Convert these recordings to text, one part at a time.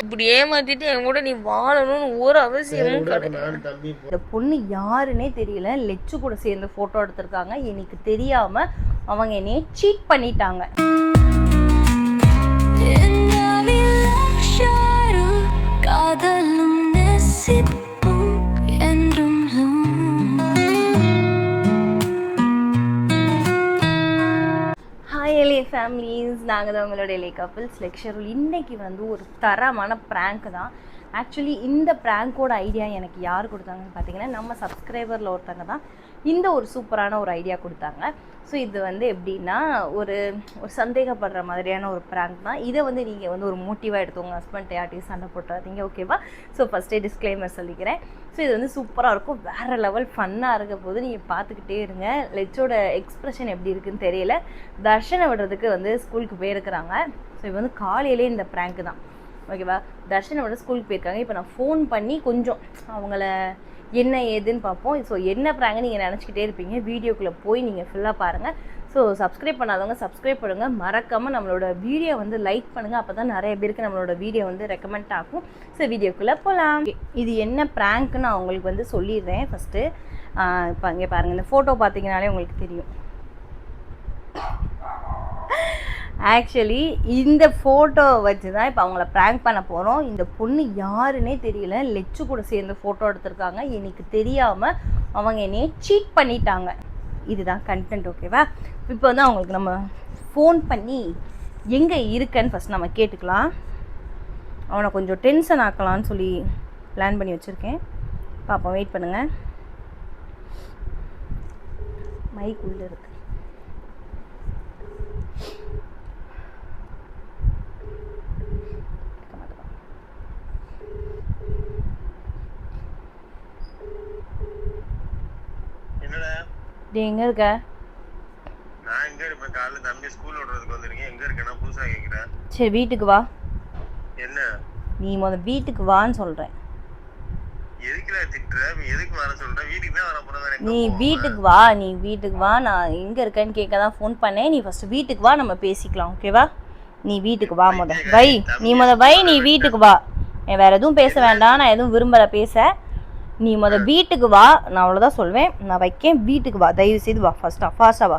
இப்படி ஏமாத்திட்டு என் கூட நீ வாழணும்னு ஒரு அவசியமும் கிடையாது. இந்த பொண்ணு யாருன்னே தெரியல. லெச்சு கூட சேர்ந்து ஃபோட்டோ எடுத்திருக்காங்க. எனக்கு தெரியாம அவங்க என்னைய சீட் பண்ணிட்டாங்க. காதலும் நேசிப்பும் ஃபேமிலிஸ் நாங்கள் தான் உங்களுடைய எலிய கப்பிள்ஸ் லெக்சரல் இன்னைக்கு வந்து ஒரு தரமான ப்ராங்க் தான். ஆக்சுவலி இந்த ப்ராங்கோட ஐடியா எனக்கு யார் கொடுத்தாங்கன்னு பார்த்தீங்கன்னா நம்ம சப்ஸ்கிரைபரில் ஒருத்தங்க தான். இந்த ஒரு சூப்பரான ஒரு ஐடியா கொடுத்தாங்க. ஸோ இது வந்து எப்படின்னா ஒரு ஒரு சந்தேகப்படுற மாதிரியான ஒரு ப்ராங்க் தான். இதை வந்து நீங்கள் வந்து ஒரு மோட்டிவாக எடுத்து ஹஸ்பண்ட் யார்ட்டையும் சண்டை போட்டுறாதீங்க ஓகேவா ஸோ ஃபஸ்ட்டே டிஸ்க்ளைமர் சொல்லிக்கிறேன். ஸோ இது வந்து சூப்பராக இருக்கும். வேறு லெவல் ஃபன்னாக இருக்க போது நீங்கள் பார்த்துக்கிட்டே இருங்க. லெச்சோட எக்ஸ்ப்ரெஷன் எப்படி இருக்குன்னு தெரியல. தர்ஷனை விடுறதுக்கு வந்து ஸ்கூலுக்கு போயிருக்கிறாங்க. ஸோ இது வந்து காலையிலே இந்த ப்ராங்க் தான். ஓகேவா தர்ஷனை விட ஸ்கூலுக்கு போயிருக்காங்க. இப்போ நான் ஃபோன் பண்ணி கொஞ்சம் அவங்கள என்ன ஏதுன்னு பார்ப்போம். ஸோ என்ன ப்ராங்க் நீங்கள் நினச்சிக்கிட்டே இருப்பீங்க. வீடியோக்குள்ளே போய் நீங்கள் ஃபுல்லாக பாருங்கள் ஸோ சப்ஸ்கிரைப் பண்ணாதவங்க சப்ஸ்கிரைப் பண்ணுங்கள் மறக்காமல் நம்மளோட வீடியோ வந்து லைக் பண்ணுங்கள் அப்போ தான் நிறைய பேருக்கு நம்மளோட வீடியோ வந்து ரெக்கமெண்ட் ஆகும். ஸோ வீடியோக்குள்ளே போகலாம் இது என்ன ப்ராங்க்னு நான் உங்களுக்கு வந்து சொல்லிடுறேன். ஃபஸ்ட்டு இப்போ இங்கே பாருங்கள் இந்த ஃபோட்டோ பார்த்தீங்கனாலே உங்களுக்கு தெரியும். ஆக்சுவலி இந்த ஃபோட்டோ வச்சு தான் இப்போ அவங்கள ப்ராங்க் பண்ண போகிறோம் இந்த பொண்ணு யாருன்னே தெரியல. லெச்சு கூட சேர்ந்து ஃபோட்டோ எடுத்திருக்காங்க. எனக்கு தெரியாமல் அவங்க என்னையை சீட் பண்ணிட்டாங்க. இதுதான் கண்டென்ட் ஓகேவா இப்போ வந்து அவங்களுக்கு நம்ம ஃபோன் பண்ணி எங்கே இருக்கன்னு ஃபஸ்ட் நம்ம கேட்டுக்கலாம். அவனை கொஞ்சம் டென்ஷன் ஆக்கலான்னு சொல்லி பிளான் பண்ணி வச்சுருக்கேன். பாப்பா வெயிட் பண்ணுங்கள் மைக் உள்ளே இருக்குது டேய் எங்கே இருக்க? நான் எங்க இருப்பேன். காலைல தம்பி ஸ்கூல் விடுறதுக்கு வந்திருக்கேன். எங்க இருக்கேன்னா புதுசா கேக்குறேன். சரி வீட்டுக்கு வா. என்ன? நீ முத வீட்டுக்கு வான்னு எதுக்குடா திட்டுற? நீ எதுக்கு வர சொல்ற? வீட்டுக்கு தான் வர போறேன் வேற எங்க நீ போவேன்? வீட்டுக்கு வா நீ வீட்டுக்கு வா. நான் எங்கே இருக்கேன்னு கேட்க தான் ஃபோன் பண்ணேன். நீ ஃபஸ்ட்டு வீட்டுக்கு வா நம்ம பேசிக்கலாம் ஓகேவா நீ வீட்டுக்கு வா முத. வை. நீ முத வை நீ வீட்டுக்கு வா. வேற எதுவும் பேச வேண்டாம். நான் எதுவும் விரும்பலை பேச. நீ முத வீட்டுக்கு வா நான் அவ்வளோதான் சொல்வேன். நான் வைக்கேன் வீட்டுக்கு வா தயவு செய்து வா ஃபஸ்ட்டா ஃபாஸ்ட்டாக வா.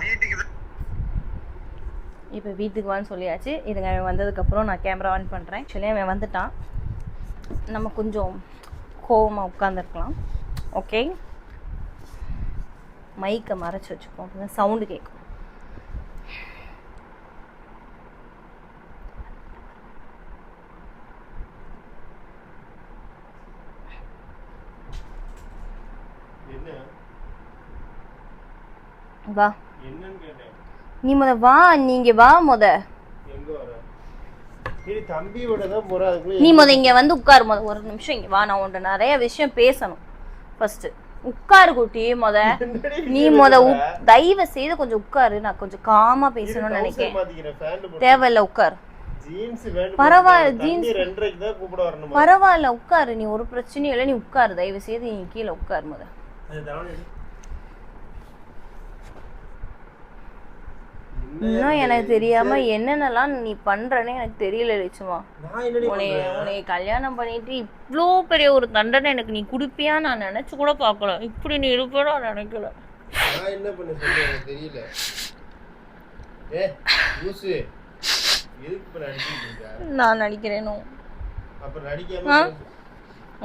இப்போ வீட்டுக்கு வான்னு சொல்லியாச்சு. இதுங்க அவன் வந்ததுக்கப்புறம் நான் கேமரா ஆன் பண்ணுறேன் ஆக்சுவலி அவன் வந்துட்டான். நம்ம கொஞ்சம் கோவமாக உட்காந்துருக்கலாம் ஓகே மைக்கை மறைச்சி வச்சுப்போம் சவுண்டு கேட்கும் வா. நீ முத வா நீங்க வா முத. நீ முத இங்க வந்து உட்காரு முத. ஒரு நிமிஷம் இங்க வா நான் உன்ட்ட நிறைய விஷயம் பேசணும். ஃபர்ஸ்ட் உட்காரு குட்டி முத. நீ முத தயவு செய்து கொஞ்சம் உட்காரு. நான் கொஞ்சம் காமா பேசணும்னு நினைக்கிறேன். தேவையில்ல உட்காரு. ஜீன்ஸ் பரவாயில்ல, வரணுமா? பரவாயில்ல உட்காரு. நீ ஒரு பிரச்சனையும் இல்லை நீ உட்காரு. தயவு செய்து நீ கீழே உட்காரு முத. இன்னும் எனக்கு தெரியாம என்னென்னலாம் நீ பண்றேன்னு எனக்கு தெரியல லட்சுமா. நான் என்னடி உன்னை பண்றேன்? உன்னை கல்யாணம் பண்ணிட்டு இவ்வளோ பெரிய ஒரு தண்டனை எனக்கு நீ கொடுப்பியா நான் நினைச்சு கூட பார்க்கல. இப்படி நீ இருப்பேன்னு நான் நினைக்கல. நான் என்ன பண்ண சொல்ல எனக்கு தெரியல. ஏ லூசு. எதுக்கு இப்ப நடிச்சிட்டு இருக்க? நான் நடிக்கிறேனோ? அப்ப நடிக்காம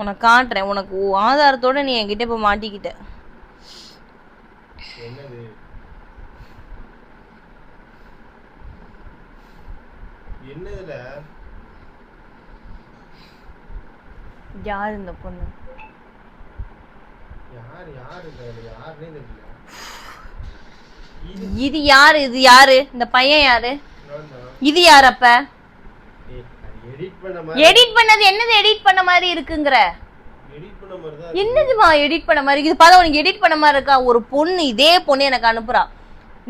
உனக்கு காட்டுறேன். உனக்கு உன் ஆதாரத்தோட நீ என்கிட்ட இப்போ மாட்டிக்கிட்ட. என்னது? என்னதுல? யார் இந்த பொண்ணு? யார் யார் இந்த யாருன்னே தெரியல. இது யாரு? இது யாரு? இந்த பையன் யாரு? இது யார் அப்ப? எடிட் பண்ணது என்னது எடிட் பண்ண மாதிரி இருக்குங்கிற? எடிட் பண்ண மாதிரி தான் என்னதுமா எடிட் பண்ண மாதிரி? இது பார்த்தா உனக்கு எடிட் பண்ண மாதிரி இருக்கா? ஒரு பொண்ணு இதே பொண்ணு எனக்கு அனுப்புறா.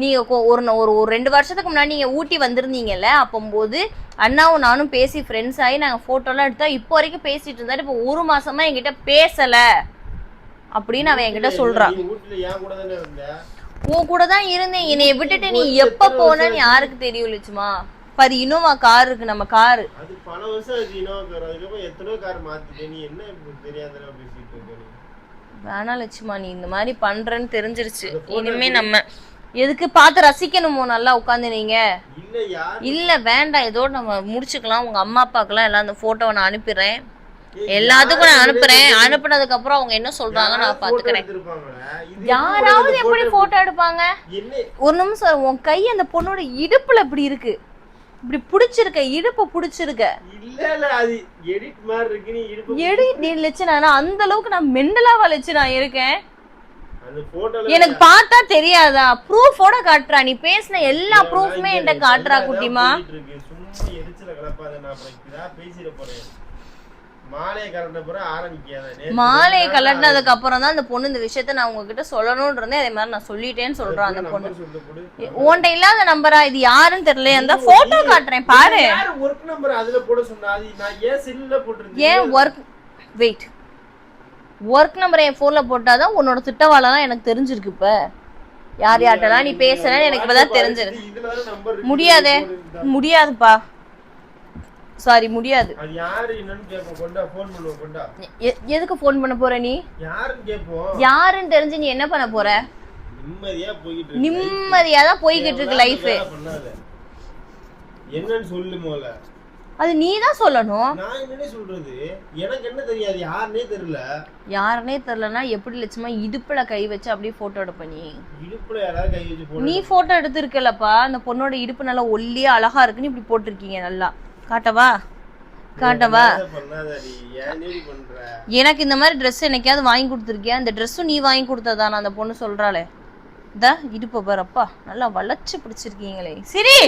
நீங்க ஒரு ஒரு ஒரு ரெண்டு வருஷத்துக்கு முன்னாடி நீங்க ஊட்டி வந்திருந்தீங்கல்ல அப்போம்போது அண்ணாவும் நானும் பேசி ஃப்ரெண்ட்ஸ் ஆகி நாங்க போட்டோலாம் எடுத்தா இப்போ வரைக்கும் பேசிட்டு இருந்தாரு. இப்போ ஒரு மாசமா என்கிட்ட பேசல. அப்படின்னு அவன் என்கிட்ட சொல்றான் உன் கூட தான் இருந்தேன். என்னைய விட்டுட்டு நீ எப்ப போனன்னு யாருக்கு தெரியும் லட்சுமா பாரு இனோவா கார் இருக்கு நம்ம காரு அது பல வருஷம் ஆச்சு இனோவா கார் அதுக்கப்புறம் எத்தனையோ கார் மாத்திட்டே நீ என்ன இப்ப தெரியாத பேசிட்டு இருக்க வேணா லட்சுமா நீ இந்த மாதிரி பண்றேன்னு தெரிஞ்சிருச்சு. இனிமே நம்ம எதுக்கு பார்த்து ரசிக்கணுமோ நல்லா உட்காந்து நீங்க இல்ல வேண்டாம் ஏதோ நம்ம முடிச்சுக்கலாம். உங்க அம்மா அப்பாக்கெல்லாம் எல்லாம் அந்த போட்டோவை நான் அனுப்பிடுறேன். எல்லாத்துக்கும் நான் அனுப்புறேன். அனுப்புனதுக்கு அப்புறம் அவங்க என்ன சொல்றாங்க நான் பாத்துக்கிறேன் யாராவது எப்படி போட்டோ எடுப்பாங்க? ஒரு நிமிஷம் உன் கை அந்த பொண்ணோட இடுப்புல இப்படி இருக்கு. இப்படி புடிச்சிருக்க இடுப்பு புடிச்சிருக்க. இல்ல இல்ல அது எடிட் மாதிரி இருக்கு நீ இடுப்பு எடி நீ லட்சணா நான் அந்த அளவுக்கு நான் மெண்டலாவா லட்சு நான் இருக்கேன். எனக்கு பார்த்தா தெரியாதா? ப்ரூஃபோட காட்டுறா நீ பேசின எல்லா ப்ரூஃப்மே என்கிட்ட காட்டுறா குட்டிமா. மாலையை கலட்டினதுக்கு அப்புறம் தான் அந்த பொண்ணு இந்த விஷயத்த நான் உங்ககிட்ட சொல்லணும்னு இருந்தேன். அதே மாதிரி நான் சொல்லிட்டேன்னு சொல்றான் அந்த பொண்ணு உன்கிட்ட இல்லாத நம்பரா இது யாருன்னு தெரியல அந்த போட்டோ காட்டுறேன் பாரு. யார் ஒர்க் நம்பர் அதுல போட சொன்னா அது நான் ஏன் ஒர்க் வெயிட் ஒர்க் நம்பர் என் ஃபோன்ல போட்டாதான் உன்னோட திட்டவாளெல்லாம் எனக்கு தெரிஞ்சிருக்கு இப்ப. யார் யார்கிட்டலாம் நீ பேசுறேன்னு எனக்கு இப்பதான் தெரிஞ்சிருக்கு. முடியாதே. முடியாதுப்பா. கொண்டா எ- எதுக்கு ஃபோன் பண்ண போற நீ? யாருன்னு தெரிஞ்சு நீ என்ன பண்ண போற? நிம்மதியா தான் போய்கிட்டு இருக்கு லைஃப் என்னன்னு சொல்லு மோல அது நீ தான் சொல்லணும். நான் என்னன்னே சொல்றது? எனக்கு என்ன தெரியாது? யாருன்னே தெரியல. யாருனே தெரிலனா எப்படி லட்சமா இடுப்புல கை வச்சு அப்படியே போட்டோ எடுப்ப நீ? இடுப்புல யாராவது கை வச்சு நீ போட்டோ எடுத்திருக்கலப்பா. அந்த பொண்ணோட இடுப்பு நல்லா ஒல்லியா அழகா இருக்குன்னு இப்படி போட்டிருக்கீங்க நல்லா. காட்டவா? காட்டவா? எனக்கு இந்த மாதிரி ட்ரெஸ் என்னைக்காவது வாங்கி கொடுத்துருக்கியா? இந்த ட்ரெஸ்ஸும் நீ வாங்கி கொடுத்ததானா அந்த பொண்ணு சொல்றாளே. இந்த இடுப்பு பாருப்பா நல்லா வளைச்சு பிடிச்சிருக்கீங்களே. சிரி!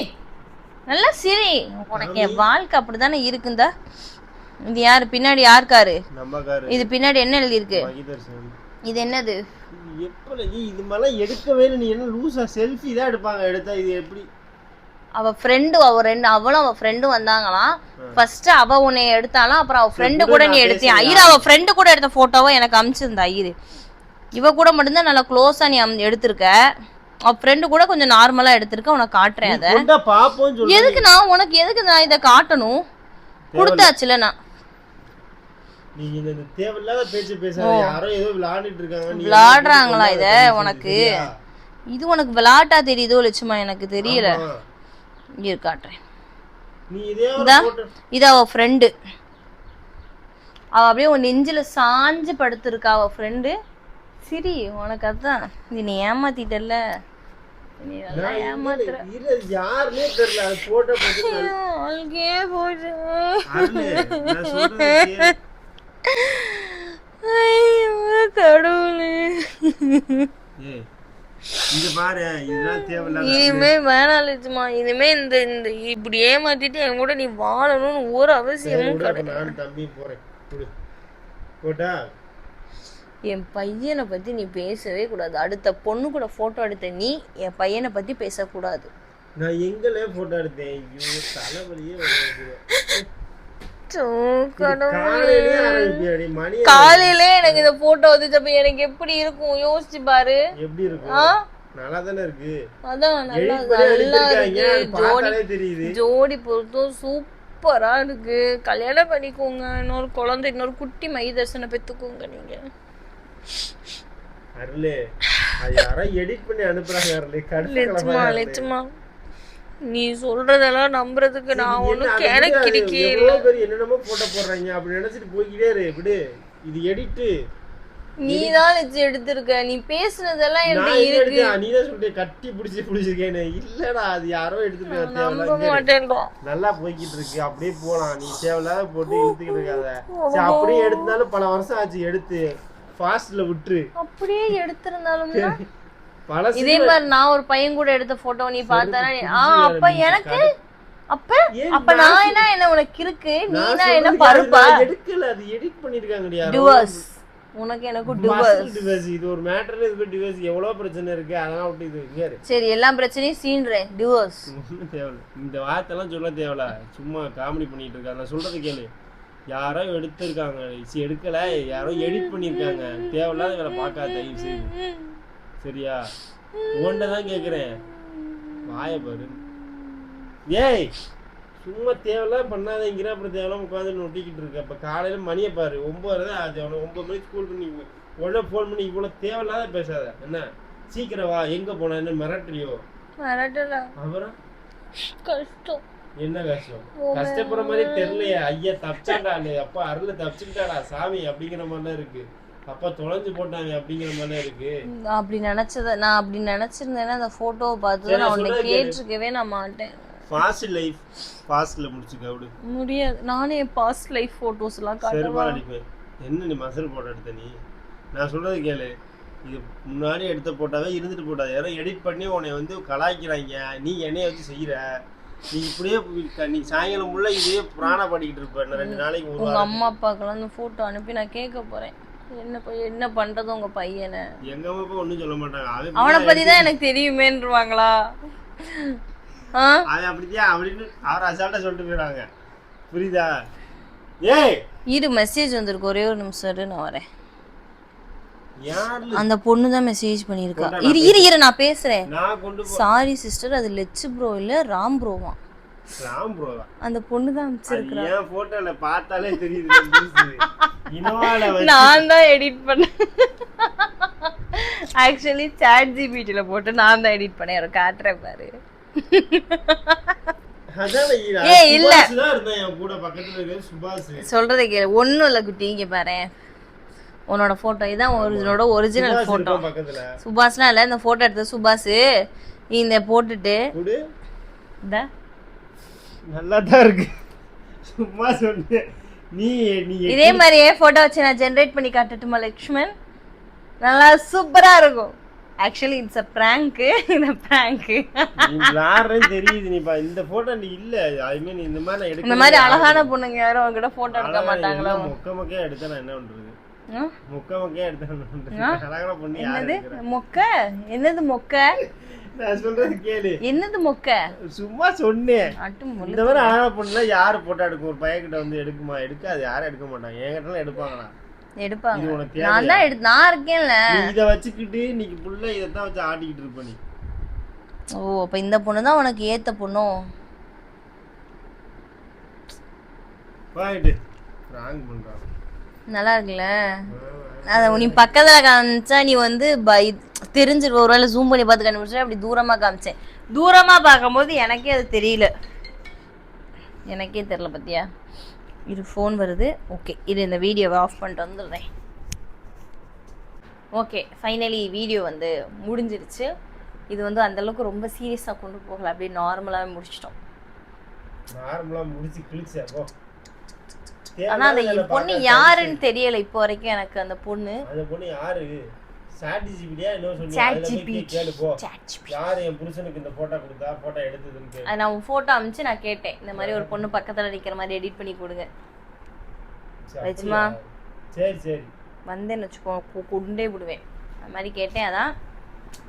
நல்லா சிரி. உனக்கு என் வாழ்க்கை அப்படித்தானே இருக்குந்தா இது யாரு? பின்னாடி நம்ம காரு இது பின்னாடி என்ன எழுதியிருக்கு? மகிதர்சன். இது என்னது? எப்பல நீ இது மாதிரிலாம் எடுக்கவே நீ என்ன லூசா செல்ஃபி தான் எடுப்பாங்க எடுத்தா இது எப்படி? அவ ஃப்ரெண்டு அவ ரெண்டு அவளும் அவ ஃப்ரெண்டும் வந்தாங்களாம். ஃபர்ஸ்ட் அவ உன்னை எடுத்தாலாம் அப்புறம் அவ ஃப்ரெண்டு கூட நீ எடுத்தியா. ஐயர் அவ ஃப்ரெண்டு கூட எடுத்த போட்டோவை எனக்கு அமிச்சிருந்தா ஐயரு. இவ கூட மட்டும்தான் நல்லா க்ளோஸா நீ எடுத்திருக்க. அவ ஃப்ரெண்டு கூட கொஞ்சம் நார்மலா எடுத்திருக்க உனக்கு காட்டுறேன் அத. எதுக்கு நான் உனக்கு எதுக்கு நான் இதை காட்டணும்? கொடுத்தாச்சுல நான். நீ இந்த இந்த தேவையில்லாத பேச்சு பேசாத. யாரோ ஏதோ விளையாடிட்டு இருக்காங்க. நீ விளையாடுறாங்களா ஏதோ இத உனக்கு? இது உனக்கு விளாட்டா தெரியுதோ லட்சுமா எனக்கு தெரியல. இரு காட்டுறேன். இதே அவ ஃப்ரெண்டு அவ அப்படியே உன் நெஞ்சில சாஞ்சு படுத்திருக்கா அவ ஃப்ரெண்டு சிரி உனக்கு அதான். இது நீ ஏமாத்திட்டல்ல. கடவுளே. இது பாரு இதெல்லாம் இனிமே வேணாம் லட்சுமா. இனிமே இந்த இந்த இப்படி ஏமாத்திட்டு என் கூட நீ வாழணும்னு ஒரு அவசியமும் கிடையாது. நானும் தம்பி போறேன். போட்டா? என் பையனை பத்தி நீ பேசவே கூடாது. அடுத்த பொண்ணு கூட போட்டோ எடுத்த நீ என் பையனை பத்தி பேசக்கூடாது. நான் எங்கல போட்டோ எடுத்தேன். ஐயோ தலைவலியே காலையில எனக்கு இந்த போட்டோ வந்துச்சப்ப எனக்கு எப்படி இருக்கும்? யோசிச்சு பாரு. எப்படி இருக்கும்? நல்லா தானே இருக்கு. அதான் நல்லா ஜோடி ஜோடி பொருத்தம் சூப்பரா இருக்கு. கல்யாணம் பண்ணிக்கோங்க. இன்னொரு குழந்தை இன்னொரு குட்டி மை தர்சனை பெத்துக்கோங்க நீங்க. அருளே. அது யாரோ எடிட் பண்ணி அனுப்புறாங்க அருளே. லட்சுமா கடுப்பு லட்சுமா நீ சொல்றதெல்லாம் நம்புறதுக்கு நான் ஒண்ணும் கிணக்கு இருக்கே இல்ல. பேர் என்னென்னமோ போட்டோ போடுறாங்க அப்படி நினைச்சிட்டு போய்கிட்டே இரு விடு. இது எடிட்டு நீ தான் வச்சு எடுத்திருக்க. நீ பேசுனதெல்லாம் எப்படி எங்க இருக்கு? நீ தான் சொல்லிட்டு கட்டி பிடிச்சி பிடிச்சிருக்கேன்னு இல்லடா அது யாரோ எடுத்துட்டு நல்லா போய்கிட்டு இருக்கு. அப்படியே போலாம். நீ தேவையில்லாத போட்டு இழுத்துக்கிட்டு இருக்காத. அப்படியே எடுத்தாலும் பல வருஷம் ஆச்சு எடுத்து. ஃபாஸ்ட்ல விட்டுரு. அப்படியே எடுத்திருந்தாலும் இதே மாதிரி நான் ஒரு பையன் கூட எடுத்த போட்டோ நீ பார்த்தானா நீ- ஆ அப்ப எனக்கு அப்ப அப்ப நான் என்ன என்ன உனக்கு இருக்கு? நீ என்ன பருப்பா? எடுக்கல அது எடிட் பண்ணிருக்காங்கடி யாரோ. டிவர்ஸ் உனக்கு எனக்கும் டிவர்ஸ் divorce. இது ஒரு மேட்டர் இது டிவோர்ஸ் எவ்வளவு பிரச்சனை இருக்கு? அதெல்லாம் விட்டு இது. சரி எல்லா பிரச்சனையும் சீன்றேன் டிவர்ஸ் தேவையில்ல இந்த வார்த்தைலாம் சொல்ல தேவையில்ல சும்மா காமெடி பண்ணிட்டு இருக்காங்க நான் சொல்றது கேளு. யாரோ எடுத்திருக்காங்க. எடுக்கல. யாரோ எடிட் பண்ணிருக்காங்க. தேவையில்லாத வேலை பார்க்காத தயவு செய்து சரியா? உன்கிட்ட தான் கேக்குறேன். வாய பாரு. ஏய் சும்மா தேவையில்லாம் பண்ணாதங்கிற அப்புறம் தேவையில்லாம் உட்காந்து நொட்டிக்கிட்டு இருக்க. அப்போ காலையில் மணியை பாரு. ஒம்பது தான் ஆச்சு அவனை ஒம்பது மணிக்கு ஸ்கூல் பண்ணி உடனே ஃபோன் பண்ணி இவ்வளோ தேவையில்லாத பேசாத. என்ன? சீக்கிரம் வா. எங்கே போன? என்ன மிரட்டுறியோ? அப்புறம்? கஷ்டம். என்ன கஷ்டம்? கஷ்டப்படுற மாதிரி தெரியலையே. ஐயா தப்பிச்சாண்டாலே அப்பா அருள் தப்பிச்சுக்கிட்டாடா சாமி அப்படிங்கிற மாதிரிலாம் இருக்கு. அப்பா தொலைஞ்சு போட்டாங்க அப்படிங்கிற மாதிரிலாம் இருக்கு. அப்படி நினைச்சத நான் அப்படி நினைச்சிருந்தேன்னா அந்த போட்டோவை பார்த்து நான் நான் உன்னை சொல்றது கேளு. கேட்டிருக்கவே நான் மாட்டேன். ஃபாஸ்ட் லைஃப் ஃபாஸ்ட்ல முடிச்சுக்க விடு. முடியாது. நானே பாஸ்ட் லைஃப் போட்டோஸ் எல்லாம் செருப்பால் காட்டுவேன் அடிப்பேன் என்ன நீ மசல் போட்டோ எடுத்த நீ? நான் சொல்றது கேளு. இது முன்னாடி எடுத்த போட்டாவே இருந்துட்டு போட்டாது. யாரோ எடிட் பண்ணி உன்னை வந்து கலாய்க்கிறாங்க. நீ என்னைய வச்சு செய்யற நீ இப்படியே நீ சாயங்காலம் முள்ள இதே புராண படிக்கிட்டு இருப்ப. இன்னும் ரெண்டு நாளைக்கு உங்க அம்மா அப்பாக்கெல்லாம் அந்த போட்டோ அனுப்பி நான் கேட்க போறேன். என்ன என்ன பண்றது உங்க பையனை? எங்க அப்பா ஒன்றும் சொல்ல மாட்டாங்க. அவன் பத்தி தான் எனக்கு தெரியுமேன்றுவாங்களா? ஆ? அவன் அப்படித்தான் அப்படின்னு அவர் அசால்ட்டா சொல்லிட்டு போயிடாங்க புரியுதா? ஏய்! இரு மெசேஜ் வந்திருக்கு. ஒரே ஒரு நிமிஷம் இரு நான் வரேன். அந்த பொண்ணு தான் மெசேஜ் பண்ணியிருக்கா. இரு இரு இரு நான் பேசுறேன். சாரி சிஸ்டர் அது லெச்சு ப்ரோ இல்ல ராம் ப்ரோவா ராம் ப்ரோ அந்த பொண்ணு தான் அது அமைச்சிருக்கா என் போட்டோல பார்த்தாலே தெரியுது நான் தான் எடிட் பண்ணேன் ஆக்சுவலி சாட் ஜிபிடில போட்டு நான் தான் எடிட் பண்ணேன். ஒரு காட்டுறேன் பாரு. ஏய், இல்ல. சொல்றதை கேளு. ஒண்ணும் இல்ல குட்டி இங்க பாரு. உன்னோட போட்டோ இதான் ஒரிஜினோட ஒரிஜினல் போட்டோ சுபாஷ்லாம் இல்ல இந்த போட்டோ எடுத்த சுபாஷ் இந்த போட்டுட்டு இந்த நல்லா தான் இருக்கு. சும்மா சொன்னேன் நீ நீ இதே மாதிரியே போட்டோ வச்சு நான் ஜென்ரேட் பண்ணி காட்டட்டுமா லக்ஷ்மன்? நல்லா சூப்பரா இருக்கும். ஆக்சுவலி இட்ஸ் அ பிராங்க் இந்த பிராங்க் நீ விளாடுறேன்னு தெரியுது நீ பா. இந்த போட்டோ நீ இல்ல. ஐ மீன் இந்த மாதிரி நான் எடுக்க இந்த மாதிரி அழகான பொண்ணுங்க யாரும் அவங்ககிட்ட போட்டோ எடுக்க மாட்டாங்களோ? மொக்க மொக்கையா எடுத்தா நான் என்ன பண்றது? மொக்க மொக்கையா எடுத்தா அழகான பொண்ணு யாரு? மொக்க? என்னது மொக்க? நான் சொல்றது கேளு. என்னது மொக்க? சும்மா சொன்னேன். இந்த மாதிரி அழகான பொண்ணுலாம் யாரு போட்டோ எடுக்கும்? ஒரு பையன்கிட்ட வந்து எடுக்குமா? எடுக்காது. யாரும் எடுக்க மாட்டாங்க. என்கிட்ட எடுப்பாங்களா எடுப்பாங்க. இது? நான் தான் எடுத்து நான் இருக்கேன்ல. இத வச்சுக்கிட்டு இன்னைக்கு புள்ள இதைத்தான் வச்சு ஆட்டிக்கிட்டு இருப்ப நீ. ஓ அப்ப இந்த பொண்ணு தான் உனக்கு ஏத்த பொண்ணோ? ராங் நல்லா இருக்குல்ல? அத நீ பக்கத்துல காமிச்சா நீ வந்து பை- தெரிஞ்சிரு ஒருவேளை ஜூம் பண்ணி பார்த்து கண்டுபிடிச்சா அப்படி தூரமா காமிச்சேன். தூரமா பார்க்கும்போது எனக்கே அது தெரியல. எனக்கே தெரியல பத்தியா? இது ஃபோன் வருது. ஓகே இது இந்த வீடியோவை ஆஃப் பண்ணிட்டு வந்துடுறேன். ஓகே ஃபைனலி வீடியோ வந்து முடிஞ்சிருச்சு. இது வந்து அந்த அளவுக்கு ரொம்ப சீரியஸாக கொண்டு போகல. அப்படியே நார்மலாகவே முடிச்சிட்டோம். நார்மலா முடிச்சு கிழிச்சா போ. ஆனா அந்த பொண்ணு யாருன்னு தெரியல இப்போ வரைக்கும் எனக்கு அந்த பொண்ணு. அந்த பொண்ணு யாரு? போட்டோ போட்டோ நான் ஃபோட்டோ அமிச்சு நான் கேட்டேன். இந்த மாதிரி ஒரு பொண்ணு பக்கத்துல நிக்கிற மாதிரி எடிட் பண்ணி கொடுங்க. சரி, வச்சுமா? சரி சரி. வந்தேன்னு வச்சுக்கோ குண்டே விடுவேன். அந்த மாதிரி கேட்டேன் அதான்.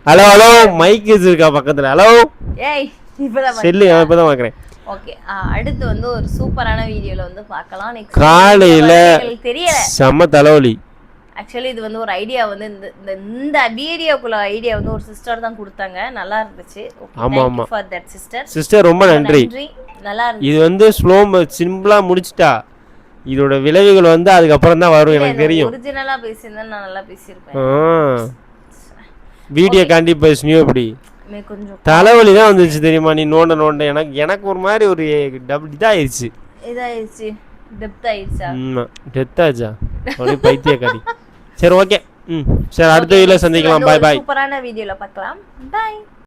ஹலோ ஹலோ மைக் இருக்கா பக்கத்துல? ஹலோ ஏய் இப்பதான் செல்லு இப்பதான் பாக்குறேன் ஓகே அடுத்து வந்து ஒரு சூப்பரான வீடியோல வந்து பார்க்கலாம். நெக்ஸ்ட் காலையில தெரியல. செம்ம தலைவலி. ஆக்சுவலி இது வந்து ஒரு ஐடியா வந்து இந்த இந்த வீடியோக்குள்ள ஐடியா வந்து ஒரு சிஸ்டர் தான் கொடுத்தாங்க. நல்லா இருந்துச்சு. ஆமா, ஆமா. ஃபார் தட் சிஸ்டர் சிஸ்டர் ரொம்ப நன்றி. நல்லா இருந்துச்சு. இது வந்து ஸ்லோ சிம்பிளா முடிச்சிட்டா. இதோட விளைவுகள் வந்து அதுக்கப்புறம் தான் வரும் எனக்கு தெரியும். ஒரிஜினலா பேசியிருந்தா நான் நல்லா பேசியிருப்பேன். வீடியோ காண்டி பேசுனியோ இப்படி தலைவலி தான் வந்துச்சு தெரியுமா? நீ நோண்ட நோண்ட. எனக்கு எனக்கு ஒரு மாதிரி ஒரு டபுள் இதாயிருச்சு. இதாயிடுச்சு டெப்த் ஆயிடுச்சா ஆமா. டெத் ஆச்சா? பைத்தியக்காரி. சரி ஓகே ம். சரி அடுத்த வீடியோல சந்திக்கலாம். பாய் பாய் சூப்பரான வீடியோல பார்க்கலாம். பாய்